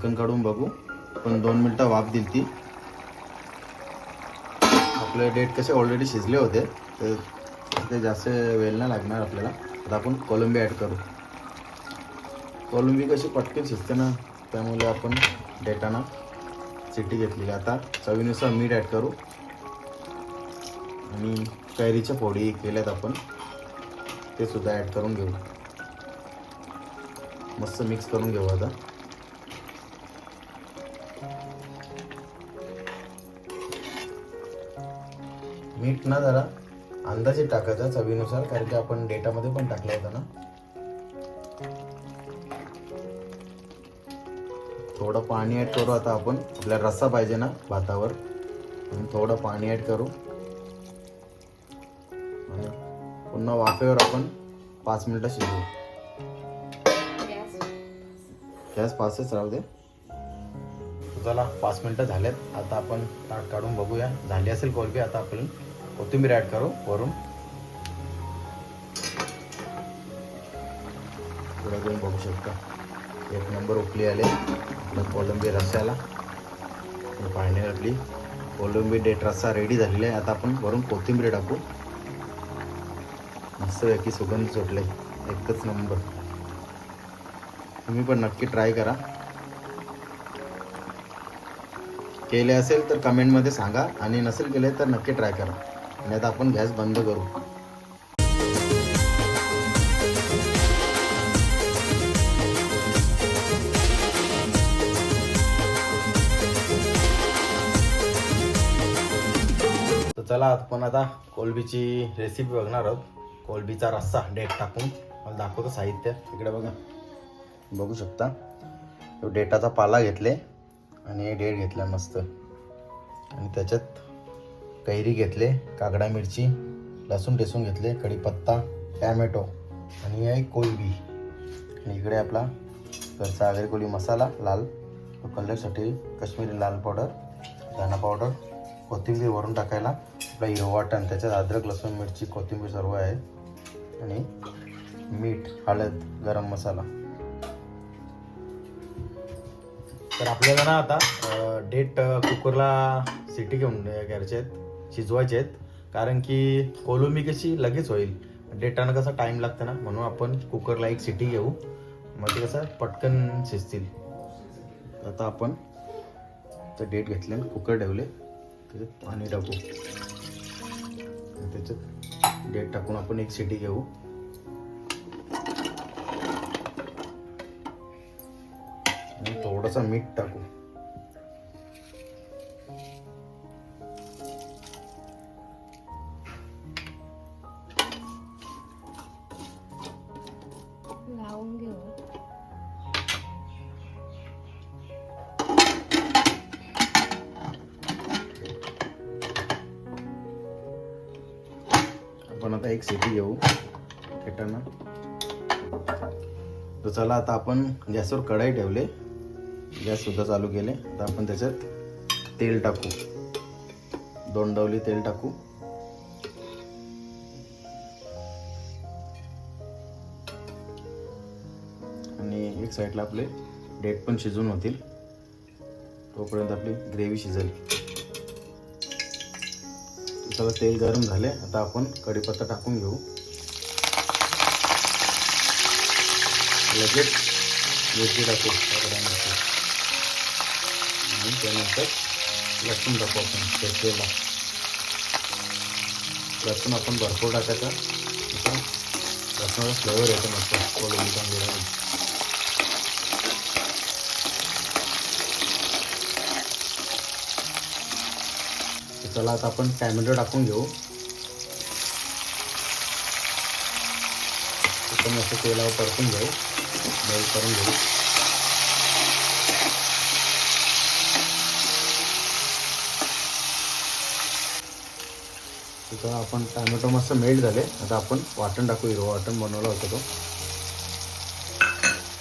झाकण काढून बघू. पण दोन मिनटं वाफ दिली ती आपले डेट कसे ऑलरेडी शिजले होते तर ते जास्त वेळ नाही लागणार आपल्याला. आता आपण कोलंबी ॲड करू. कोलंबी कशी पटकन शिजते ना त्यामुळे आपण डेटाना सिटी घेतलेली. आता चवीनुसार मीठ ॲड करू. आणि कैरीच्या फोडी केल्यात आपण ते सुद्धा ॲड करून घेऊ. मस्त मिक्स करून घेऊ आता. मीठ ना जरा अंदाजे टाकायचा चवीनुसार कारण की आपण डेटामध्ये पण टाकला होता ना. थोडं पाणी ॲड करू आता आपण. आपल्याला रस्सा पाहिजे ना भातावर. थोडं पाणी ॲड करू. आणि पुन्हा वाफेवर आपण पाच मिनटं शिजवू. गॅस पाचच राहू दे. चला पाच मिनटं झालेत. आता आपण ताट काढून बघूया. झाली असेल कोलबी आता आपण कोथिंबीर ॲड करू वरून. तुम्ही घेऊन बघू शकता. एक नंबर उकली आले. आपलं कोलंबी रस्याला. फायनल आपली कोलंबी डेट रस्सा रेडी झालेला आहे. आता आपण वरून कोथिंबीर टाकू. मस्तपैकी सुगंध सुटले. एकच नंबर तुम्ही पण नक्की ट्राय करा. केले असेल तर कमेंटमध्ये सांगा. आणि नसेल केले तर नक्की ट्राय करा. आणि आता आपण गॅस बंद करू. तर चला आपण आता कोलबीची रेसिपी बघणार आहोत. कोलबीचा रस्सा डेट टाकून. मला दाखवतो साहित्य. इकडे बघा. बघू शकता. डेटाचा पाला घेतले आणि डेट घेतला मस्त. आणि त्याच्यात कैरी घेतले कागडा मिरची लसूण टेसून घेतले कढीपत्ता टॅमॅटो आणि आहे कोलबी. आणि इकडे आपला घरचा आगरी कोळी मसाला लाल. कलरसाठी काश्मीरी लाल पावडर धना पावडर कोथिंबीर वरून टाकायला आपला हिरवा त्याच्यात अद्रक लसूण मिरची कोथिंबीर सर्व आहे. आणि मीठ हळद गरम मसाला. तर आपल्याला ना आता डेट कुकरला सिटी घेऊन घ्यायचे आहेत. शिजवायचे आहेत. कारण की कोलंबी कशी लगेच होईल. डेटानं कसा टाईम लागतं ना म्हणून आपण कुकरला एक सिटी घेऊ. मग ते कसं पटकन शिजतील. आता आपण तर डेट घेतले कुकर ठेवले. त्याच्यात पाणी टाकू. त्याच्यात डेट टाकून आपण एक सिटी घेऊ. थोडंसं मीठ टाकू. एक सिटी येऊ पेटांना तर चला आता आपण गॅसवर कढाई ठेवले. गॅससुद्धा चालू केले. आता आपण त्याच्यात तेल टाकू. दोन डवली तेल टाकू. आणि एक साईडला आपले डेट पण शिजून होतील. तोपर्यंत आपली ग्रेव्ही शिजेल. सगळं तेल गरम झाले आता आपण कढीपत्ता टाकून घेऊ. लगेच मिरची टाकू. आणि त्यानंतर लसूण टाकू आपण शेतलेला लसूण आपण भरपूर टाकायचा. आता लसूणाचा फ्लेवर येतो मस्त. कोलंबी चला आता आपण टॅमॅटो टाकून घेऊ. एकदम असं तेलावर परतून घेऊ. बॉईल करून घेऊ. तिथं आपण टॅमॅटो मस्त मेल्ट झाले. आता आपण वाटण टाकू हिरवं वाटण बनवलं होतं तो.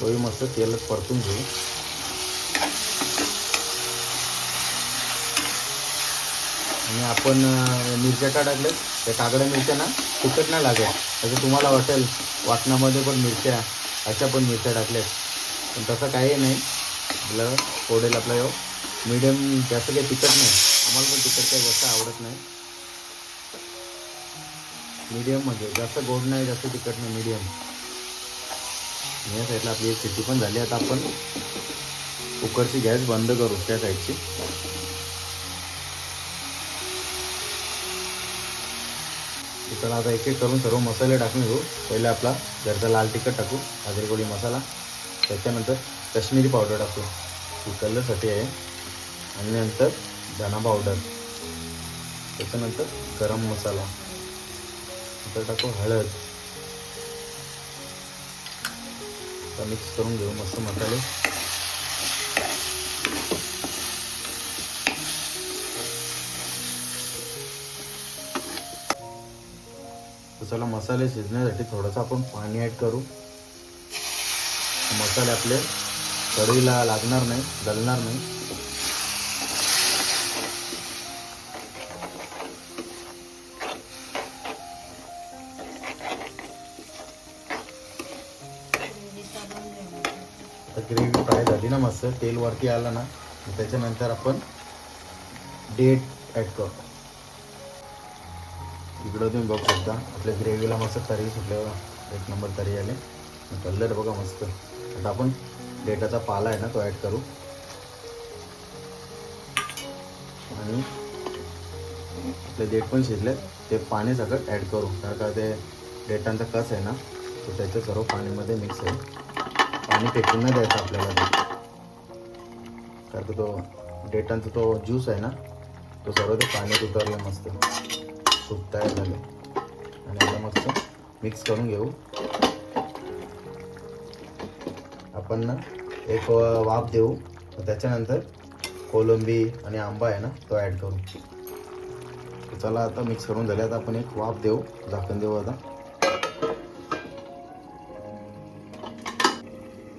तोही मस्त तेलात परतून घेऊ. आणि आपण मिरच्या का टाकल्यात त्या कागड्या मिरच्या ना तिखट नाही लागल्या असं तुम्हाला वाटेल वाटणामध्ये पण मिरच्या अशा पण मिरच्या टाकल्यात. पण तसं काही नाही. आपलं फोडेल आपला येऊ मीडियम जास्त काही तिखट नाही. आम्हाला पण तिखट काही जास्त आवडत नाही. मीडियम म्हणजे जास्त गोड नाही जास्त तिखट नाही मीडियम या साईडला आपली एक सिटी पण झाली. आता आपण कुकरची गॅस बंद करू त्या साईडची तर आता एक एक करून सर्व मसाले टाकून घेऊ. पहिले आपला घरचा लाल तिखट टाकू आगरी मसाला. त्याच्यानंतर काश्मीरी पावडर टाकू. ही कलरसाठी आहे. आणि नंतर धना पावडर. त्याच्यानंतर गरम मसाला. नंतर टाकू हळद. मिक्स करून घेऊ मस्त मसाले. चला मसाले शिजण्यासाठी थोडंसं आपण पाणी ॲड करू. मसाले आपले कढईला लागणार नाही जळणार नाही. आता ग्रेव्ही फ्राय झाली ना मस्त तेल वरती आलं ना त्याच्यानंतर आपण डेट ॲड करतो इकडं तुम्ही बघू शकता. आपल्या ग्रेव्हीला मस्त तरी सुटल्यावर एक नंबर तरी आले. कलर बघा मस्त. आता आपण डेटाचा पाला आहे ना तो ॲड करू. आणि आपले डेट पण शिजले ते पाणी सगळं ॲड करू. कारण का ते डेटांचा कस आहे ना तो त्याचं सर्व पाणीमध्ये मिक्स आहे. पाणी फेकून नाही द्यायचं आपल्याला ते. कारण का तो डेटांचा तो ज्यूस आहे ना तो सर्व ते पाण्यात उतरला मस्त. सूप तयार झालं. आणि आता मस्त मिक्स करून घेऊ. आपण ना एक वाफ देऊ. त्याच्यानंतर कोलंबी आणि आंबा आहे ना तो ॲड करू. चला आता मिक्स करून झाले आता आपण एक वाफ देऊ. झाकण देऊ आता.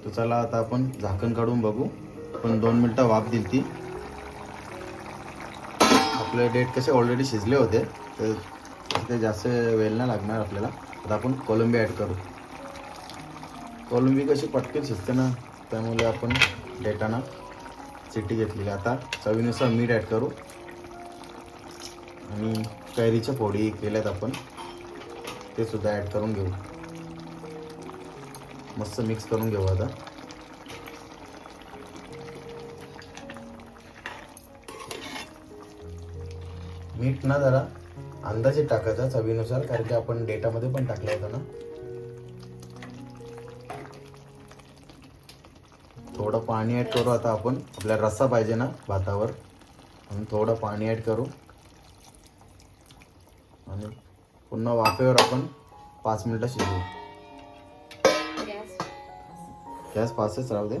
तर चला आता आपण झाकण काढून बघू. पण दोन मिनटं वाफ दिली ती आपले डेट कसे ऑलरेडी शिजले होते तर ते जास्त वेळ नाही लागणार आपल्याला. आता आपण कोलंबी ॲड करू. कोलंबी कशी पटकन शिजते ना त्यामुळे आपण डेटाना सिटी घेतलेली आता चवीनुसार मीठ ॲड करू. आणि कैरीच्या फोडी केल्यात आपण ते सुद्धा ॲड करून घेऊ. मस्त मिक्स करून घेऊ आता. मीठ ना जरा अंदाजे टाकायचा चवीनुसार कारण की आपण डेटामध्ये पण टाकलं होतं ना. थोडं पाणी ॲड करू आता आपण. आपल्याला रस्सा पाहिजे ना भातावर. म्हणून थोडं पाणी ॲड करू. आणि पुन्हा वाफेवर आपण पाच मिनटं शिजवू. गॅस. पाचच राहू दे.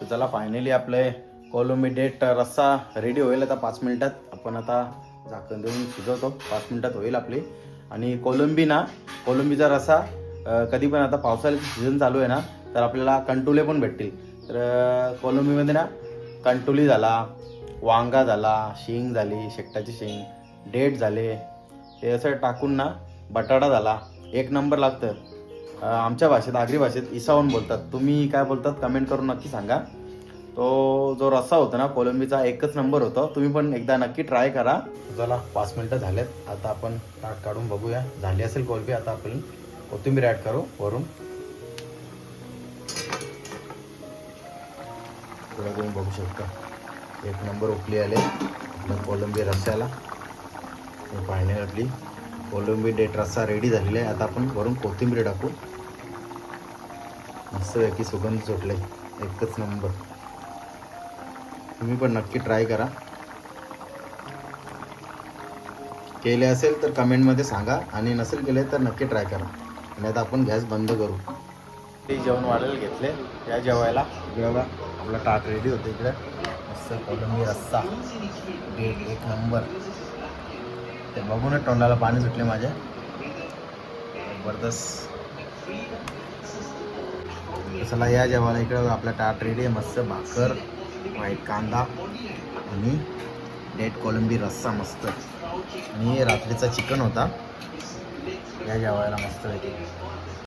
तर चला फायनली आपले कोलंबी डेट रस्सा रेडी होईल आता पाच मिनिटात. आपण आता झाकण देऊन शिजवतो. पाच मिनिटात होईल आपली. आणि कोलंबी ना कोलंबीचा रस्सा कधी पण आता पावसाळ्याचं सीझन चालू आहे ना तर आपल्याला कंटुले पण भेटतील. तर कोलंबीमध्ये ना कंटुली झाला वांगा झाला शिंग झाली शेकटाची शेंग डेट झाले. ते असं टाकून ना बटाटा झाला. एक नंबर लागतं. आमच्या भाषेत आगरी भाषेत इसावून बोलतात. तुम्ही काय बोलतात कमेंट करून नक्की सांगा. तो जो रस्सा होता ना कोलंबीचा एकच नंबर होता. तुम्ही पण एकदा नक्की ट्राय करा. चला पाच मिनटं झालेत. आता आपण ताट काढून बघूया. झाली असेल कोलंबी आता आपण कोथिंबीर ॲड करू वरून. तुम्ही बघू शकता. एक नंबर उकली आले. आपल्या कोलंबी रस्स्याला. फायनल आपली कोलंबी डेट रस्सा रेडी झालेला आहे. आता आपण वरून कोथिंबीर टाकू. मस्तपैकी सुगंध सुटले. एकच नंबर. तुम्ही पण नक्की ट्राय करा. केले असेल तर कमेंटमध्ये सांगा. आणि नसेल केले तर नक्की ट्राय करा. आणि आता आपण गॅस बंद करू. ते जेवण वाढायला घेतले. या जेवायला. बघा आपला ताट रेडी होतं इकडे. मस्त कोलंबी रस्सा. डेट एक नंबर ते बघूनच तोंडाला पाणी सुटले माझ्या. जबरदस्त. चला या जेवायला. इकडे आपला ताट रेडी आहे. मस्त भाकर. व्हाईट कांदा आणि डेट कोलंबी रस्सा मस्त. आणि रात्रीचा चिकन होता. या जेवायला मस्त पैकी.